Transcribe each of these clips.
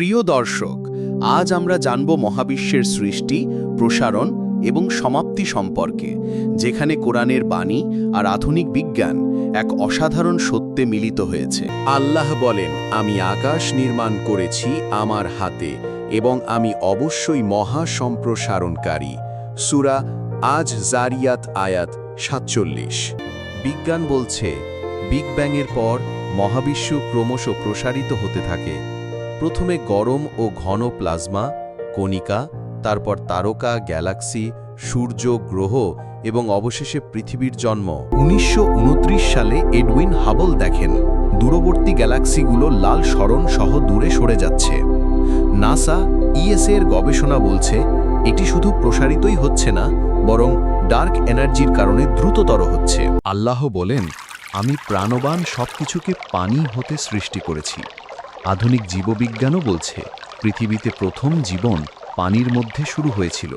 প্রিয় দর্শক, আজ আমরা জানব মহাবিশ্বের সৃষ্টি, প্রসারণ এবং সমাপ্তি সম্পর্কে, যেখানে কোরআনের বাণী আর আধুনিক বিজ্ঞান এক অসাধারণ সত্যে মিলিত হয়েছে। আল্লাহ বলেন, আমি আকাশ নির্মাণ করেছি আমার হাতে এবং আমি অবশ্যই মহা সম্প্রসারণকারী। সুরা আজ জারিয়াত আয়াত সাতচল্লিশ। বিজ্ঞান বলছে, বিগ ব্যাংয়ের পর মহাবিশ্ব ক্রমশ প্রসারিত হতে থাকে। প্রথমে গরম ও ঘন প্লাজমা, কণিকা, তারপর তারকা, গ্যালাক্সি, সূর্য, গ্রহ এবং অবশেষে পৃথিবীর জন্ম। উনিশশো উনত্রিশ সালে এডউইন হাবল দেখেন, দূরবর্তী গ্যালাক্সিগুলো লাল সরণ সহ দূরে সরে যাচ্ছে। নাসা ইএসএ এর গবেষণা বলছে, এটি শুধু প্রসারিতই হচ্ছে না, বরং ডার্ক এনার্জির কারণে দ্রুততর হচ্ছে। আল্লাহ বলেন, আমি প্রাণবান সবকিছুকে পানি হতে সৃষ্টি করেছি। আধুনিক জীববিজ্ঞানও বলছে, পৃথিবীতে প্রথম জীবন পানির মধ্যে শুরু হয়েছিল।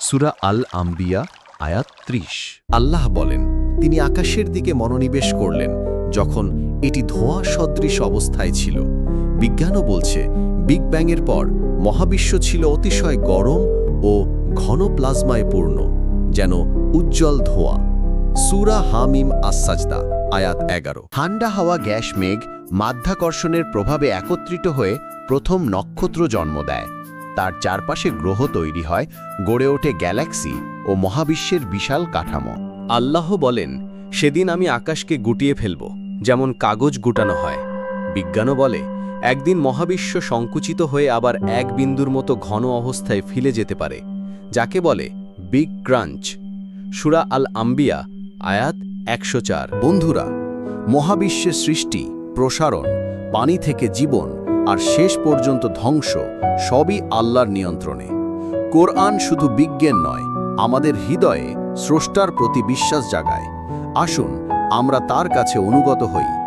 সুরা আল আম্বিয়া আয়াত ত্রিশ। আল্লাহ বলেন, তিনি আকাশের দিকে মনোনিবেশ করলেন যখন এটি ধোঁয়া সদৃশ অবস্থায় ছিল। বিজ্ঞানও বলছে, বিগ ব্যাংয়ের পর মহাবিশ্ব ছিল অতিশয় গরম ও ঘন প্লাজমায় পূর্ণ, যেন উজ্জ্বল ধোঁয়া। সুরা হামিম আসাজদা আয়াত এগারো। ঠান্ডা হাওয়া গ্যাস মেঘ মাধ্যাকর্ষণের প্রভাবে একত্রিত হয়ে প্রথম নক্ষত্র জন্ম দেয়। তার চারপাশে গ্রহ তৈরি হয়, গড়ে ওঠে গ্যালাক্সি ও মহাবিশ্বের বিশাল কাঠামো। আল্লাহ বলেন, সেদিন আমি আকাশকে গুটিয়ে ফেলব, যেমন কাগজ গুটানো হয়। বিজ্ঞানও বলে, একদিন মহাবিশ্ব সংকুচিত হয়ে আবার এক বিন্দুর মতো ঘন অবস্থায় ফিলে যেতে পারে, যাকে বলে বিগ ক্রাঞ্চ। সুরা আল আম্বিয়া আয়াত একশো চার। বন্ধুরা, মহাবিশ্বের সৃষ্টি, প্রসারণ, পানি থেকে জীবন আর শেষ পর্যন্ত ধ্বংস সবই আল্লাহর নিয়ন্ত্রণে। কোরআন শুধু বিজ্ঞান নয়, আমাদের হৃদয়ে স্রষ্টার প্রতি বিশ্বাস জাগায়। আসুন, আমরা তার কাছে অনুগত হই।